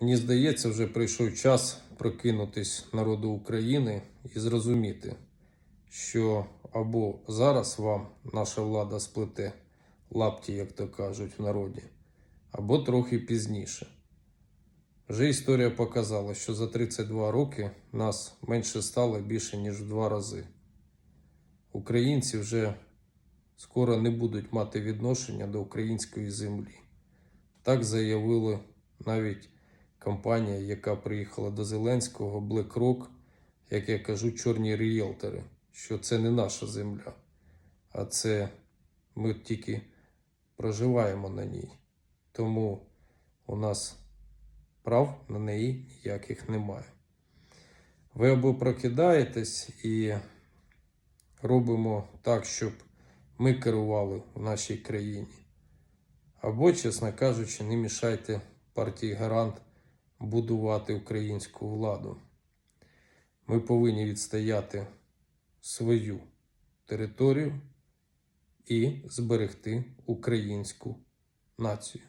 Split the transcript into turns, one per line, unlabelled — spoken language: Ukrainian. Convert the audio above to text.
Мені здається, вже прийшов час прокинутись народу України і зрозуміти, що або зараз вам наша влада сплете лапті, як то кажуть в народі, або трохи пізніше. Вже історія показала, що за 32 роки нас менше стало більше, ніж в два рази. Українці вже скоро не будуть мати відношення до української землі. Так заявили навіть компанія, яка приїхала до Зеленського, BlackRock, як я кажу, чорні ріелтори, що це не наша земля, а це ми тільки проживаємо на ній. Тому у нас прав на неї ніяких немає. Ви або прокидаєтесь і робимо так, щоб ми керували в нашій країні. Або, чесно кажучи, не мішайте партії Гарант будувати українську владу. Ми повинні відстояти свою територію і зберегти українську націю.